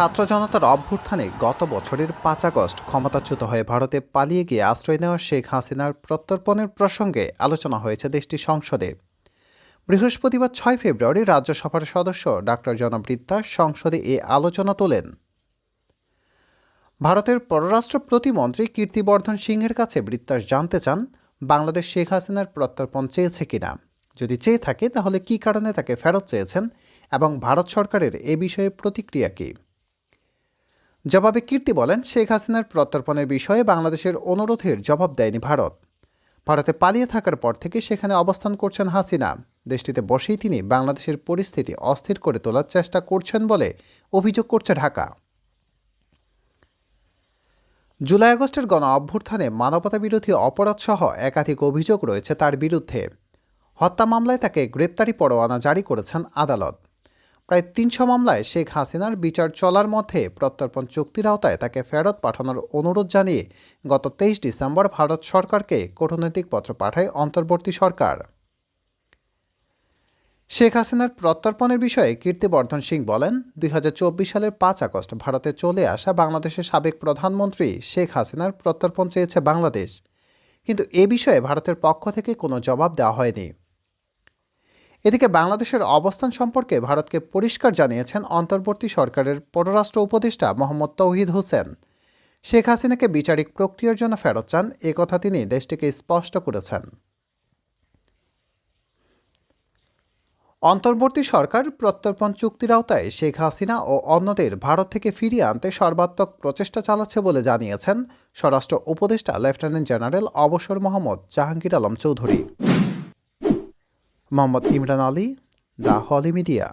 ছাত্র জনতার অভ্যুত্থানে গত বছরের পাঁচ আগস্ট ক্ষমতাচ্যুত হয়ে ভারতে পালিয়ে গিয়ে আশ্রয় নেওয়া শেখ হাসিনার প্রত্যর্পণের প্রসঙ্গে আলোচনা হয়েছে দেশটির সংসদে। বৃহস্পতিবার ছয় ফেব্রুয়ারি রাজ্যসভার সদস্য ডাক্তার জনবৃত্তা সংসদে এ আলোচনা তোলেন। ভারতের পররাষ্ট্র প্রতিমন্ত্রী কীর্তিবর্ধন সিংহের কাছে বৃত্তাস জানতে চান, বাংলাদেশ শেখ হাসিনার প্রত্যর্পণ চেয়েছে কিনা। যদি চেয়ে থাকে, তাহলে কী কারণে তাকে ফেরত চেয়েছেন এবং ভারত সরকারের এ বিষয়ে প্রতিক্রিয়া কী? জবাবে কীর্তি বলেন, শেখ হাসিনার প্রত্যর্পণের বিষয়ে বাংলাদেশের অনুরোধের জবাব দেয়নি ভারত। ভারতে পালিয়ে থাকার পর থেকে সেখানে অবস্থান করছেন হাসিনা। দেশটিতে বসেই তিনি বাংলাদেশের পরিস্থিতি অস্থির করে তোলার চেষ্টা করছেন বলে অভিযোগ করছে ঢাকা। জুলাই আগস্টের গণ অভ্যুত্থানে মানবতাবিরোধী অপরাধসহ একাধিক অভিযোগ রয়েছে তার বিরুদ্ধে। হত্যা মামলায় তাকে গ্রেপ্তারি পরোয়ানা জারি করেছেন আদালত। প্রায় তিনশো মামলায় শেখ হাসিনার বিচার চলার মধ্যে প্রত্যর্পণ চুক্তির আওতায় তাকে ফেরত পাঠানোর অনুরোধ জানিয়ে গত তেইশ ডিসেম্বর ভারত সরকারকে কূটনৈতিক পত্র পাঠায় অন্তর্বর্তী সরকার। শেখ হাসিনার প্রত্যর্পণের বিষয়ে কীর্তিবর্ধন সিং বলেন, দুই হাজার চব্বিশ সালের পাঁচ আগস্ট ভারতে চলে আসা বাংলাদেশের সাবেক প্রধানমন্ত্রী শেখ হাসিনার প্রত্যর্পণ চেয়েছে বাংলাদেশ। কিন্তু এ বিষয়ে ভারতের পক্ষ থেকে কোনো জবাব দেওয়া হয়নি। এদিকে বাংলাদেশের অবস্থান সম্পর্কে ভারতকে পরিষ্কার জানিয়েছেন অন্তর্বর্তী সরকারের পররাষ্ট্র উপদেষ্টা মোহাম্মদ তৌহিদ হোসেন। শেখ হাসিনাকে বিচারিক প্রক্রিয়ার জন্য ফেরত চান, এ কথা তিনি দেশটিকে স্পষ্ট করেছেন। অন্তর্বর্তী সরকার প্রত্যর্পণ চুক্তির আওতায় শেখ হাসিনা ও অন্যদের ভারত থেকে ফিরিয়ে আনতে সর্বাত্মক প্রচেষ্টা চালাচ্ছে বলে জানিয়েছেন স্বরাষ্ট্র উপদেষ্টা লেফটেন্যান্ট জেনারেল অবসর Mohammad Jahangir Alam Chowdhury. Mohammad Imran Ali the holy media.